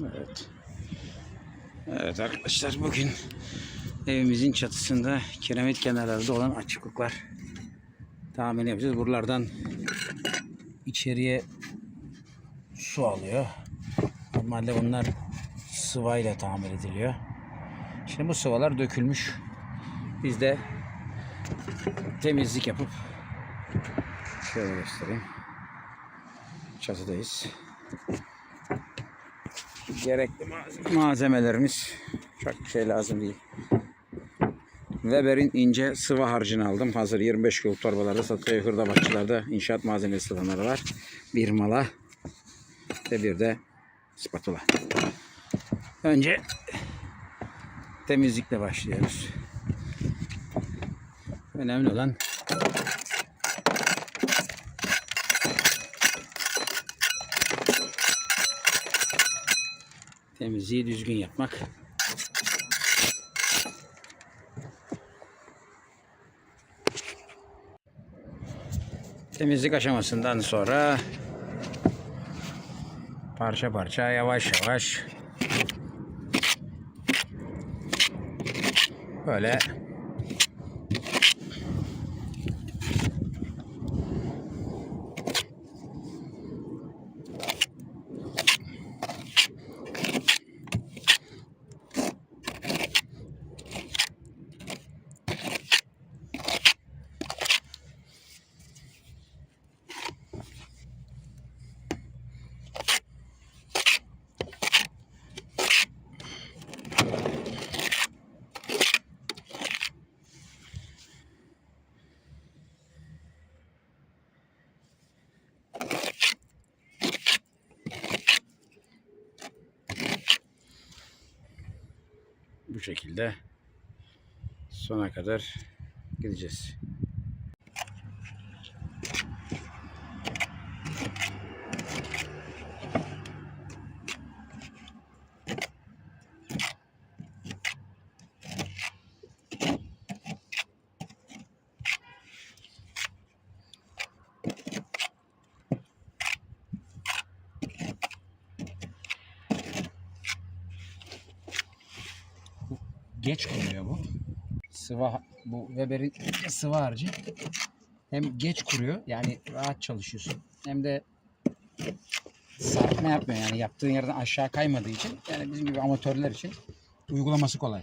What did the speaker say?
Evet. Evet arkadaşlar bugün evimizin çatısında kiremit kenarlarında olan açıklıklar tahmin yapacağız. Buralardan içeriye su alıyor. Normalde bunlar sıvayla tamir ediliyor. Şimdi bu sıvalar dökülmüş. Biz de temizlik yapıp şöyle göstereyim. Çatıdayız. Gerekli malzeme- malzemelerimiz çok şey lazım değil. Weber'in ince sıvı harcını aldım. Hazır 25 kilo torbalarda satılıyor. Hırdavatçılarda inşaat malzemesi satanları var. Bir mala ve bir de spatula. Önce temizlikle başlıyoruz. Önemli olan temizliği düzgün yapmak. Temizlik aşamasından sonra parça parça yavaş yavaş böyle bu şekilde sona kadar gideceğiz. Geç kuruyor bu. Sıvı bu Weber'in sıvı harcı. Hem geç kuruyor yani rahat çalışıyorsun. Hem de sarkma yapmıyor yani yaptığın yerden aşağı kaymadığı için yani bizim gibi amatörler için uygulaması kolay.